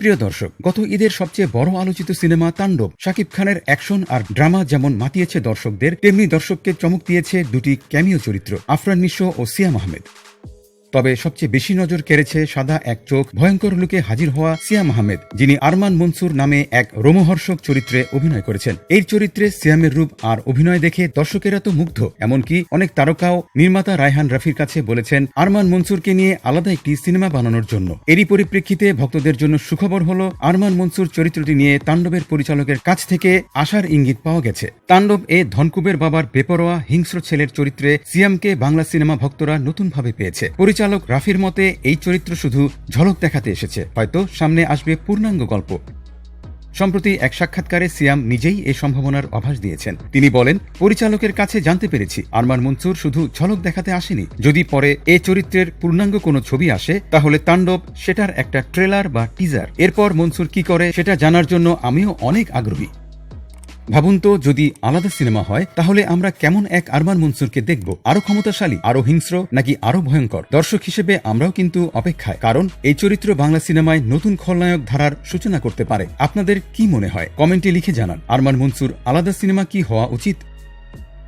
প্রিয় দর্শক, গত ঈদের সবচেয়ে বড় আলোচিত সিনেমা তাণ্ডব, শাকিব খানের অ্যাকশন আর ড্রামা যেমন মাতিয়েছে দর্শকদের, তেমনি দর্শককে চমক দিয়েছে দুটি ক্যামিও চরিত্র, আফরান নিশো ও সিয়াম আহমেদ। তবে সবচেয়ে বেশি নজর কেড়েছে সাদা এক চোখ ভয়ঙ্কর লুকে হাজির হওয়া সিয়াম আহমেদ, যিনি আরমান মনসুর নামে এক রোমহর্ষক চরিত্রে অভিনয় করেছেন। এই চরিত্রে সিয়ামের রূপ আর অভিনয় দেখে দর্শকেরা তো মুগ্ধ, এমনকি অনেক তারকাও নির্মাতা রায়হান রাফির কাছে বলেছেন, আরমান মনসুরকে নিয়ে আলাদা একটি সিনেমা বানানোর জন্য। এরই পরিপ্রেক্ষিতে ভক্তদের জন্য সুখবর হল, আরমান মনসুর চরিত্রটি নিয়ে তাণ্ডবের পরিচালকের কাছ থেকে আশার ইঙ্গিত পাওয়া গেছে। তাণ্ডব এ ধনকুবের বাবার বেপরোয়া হিংস্র ছেলের চরিত্রে সিয়ামকে বাংলা সিনেমা ভক্তরা নতুনভাবে পেয়েছে। পরিচালক রাফির মতে, এই চরিত্র শুধু ঝলক দেখাতে এসেছে, হয়তো সামনে আসবে পূর্ণাঙ্গ গল্প। সম্প্রতি এক সাক্ষাৎকারে সিয়াম নিজেই এই সম্ভাবনার আভাস দিয়েছেন। তিনি বলেন, পরিচালকের কাছে জানতে পেরেছি, আরমান মনসুর শুধু ঝলক দেখাতে আসেনি। যদি পরে এ চরিত্রের পূর্ণাঙ্গ কোনো ছবি আসে, তাহলে তাণ্ডব, সেটার একটা ট্রেলার বা টিজার। এরপর মনসুর কি করে, সেটা জানার জন্য আমিও অনেক আগ্রহী। ভাবুন তো, যদি আলাদা সিনেমা হয়, তাহলে আমরা কেমন এক আরমান মনসুরকে দেখব? আরও ক্ষমতাশালী, আরও হিংস্র, নাকি আরও ভয়ঙ্কর? দর্শক হিসেবে আমরাও কিন্তু অপেক্ষায়, কারণ এই চরিত্র বাংলা সিনেমায় নতুন খলনায়ক ধারার সূচনা করতে পারে। আপনাদের কি মনে হয়? কমেন্টে লিখে জানান। আরমান মনসুর, আলাদা সিনেমা কি হওয়া উচিত?